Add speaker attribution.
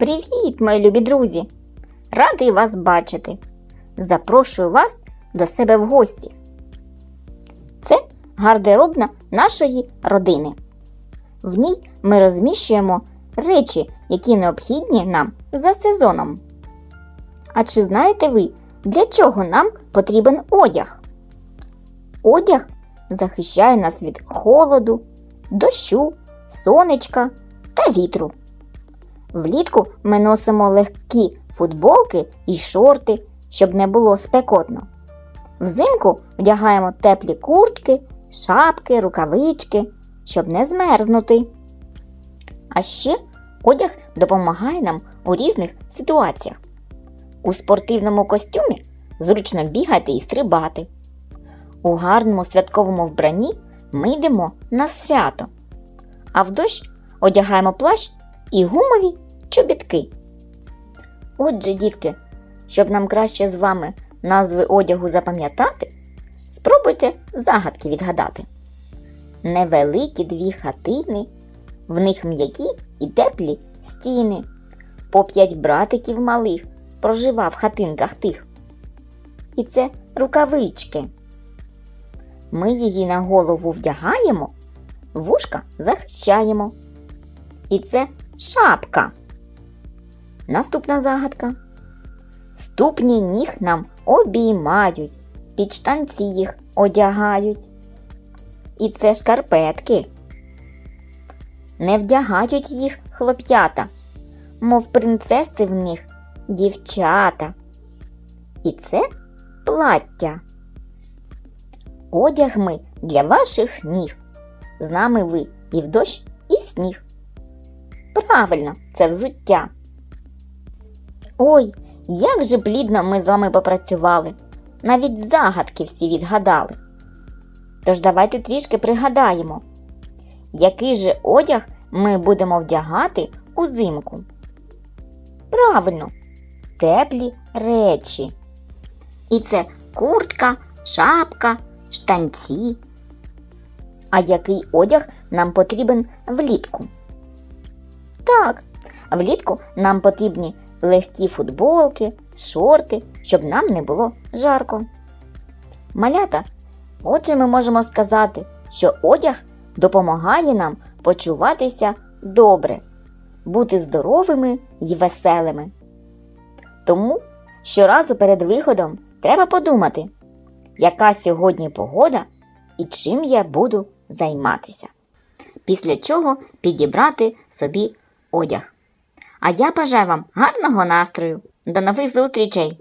Speaker 1: Привіт, мої любі друзі! Радий вас бачити. Запрошую вас до себе в гості. Це гардеробна нашої родини. В ній ми розміщуємо речі, які необхідні нам за сезоном. А чи знаєте ви, для чого нам потрібен одяг? Одяг захищає нас від холоду, дощу, сонечка та вітру. Влітку ми носимо легкі футболки і шорти, щоб не було спекотно. Взимку вдягаємо теплі куртки, шапки, рукавички, щоб не змерзнути. А ще одяг допомагає нам у різних ситуаціях. У спортивному костюмі зручно бігати і стрибати. У гарному святковому вбранні ми йдемо на свято. А в дощ одягаємо плащ і гумові чобітки. Отже, дітки, щоб нам краще з вами назви одягу запам'ятати, спробуйте загадки відгадати. Невеликі дві хатини, в них м'які і теплі стіни. По п'ять братиків малих прожива в хатинках тих. І це рукавички. Ми її на голову вдягаємо, вушка захищаємо. І це шапка. Наступна загадка. Ступні ніг нам обіймають, під штанці їх одягають. І це шкарпетки. Не вдягають їх хлоп'ята, мов принцеси в них дівчата. І це плаття. Одяг ми для ваших ніг. З нами ви і в дощ, і в сніг. Правильно, це взуття. Ой, як же плідно ми з вами попрацювали. Навіть загадки всі відгадали. Тож давайте трішки пригадаємо, який же одяг ми будемо вдягати узимку. Правильно, теплі речі. І це куртка, шапка, штанці. А який одяг нам потрібен влітку? Так, влітку нам потрібні легкі футболки, шорти, щоб нам не було жарко. Малята, отже, ми можемо сказати, що одяг допомагає нам почуватися добре, бути здоровими і веселими. Тому щоразу перед виходом треба подумати, яка сьогодні погода і чим я буду займатися. Після чого підібрати собі одяг. А я бажаю вам гарного настрою. До нових зустрічей!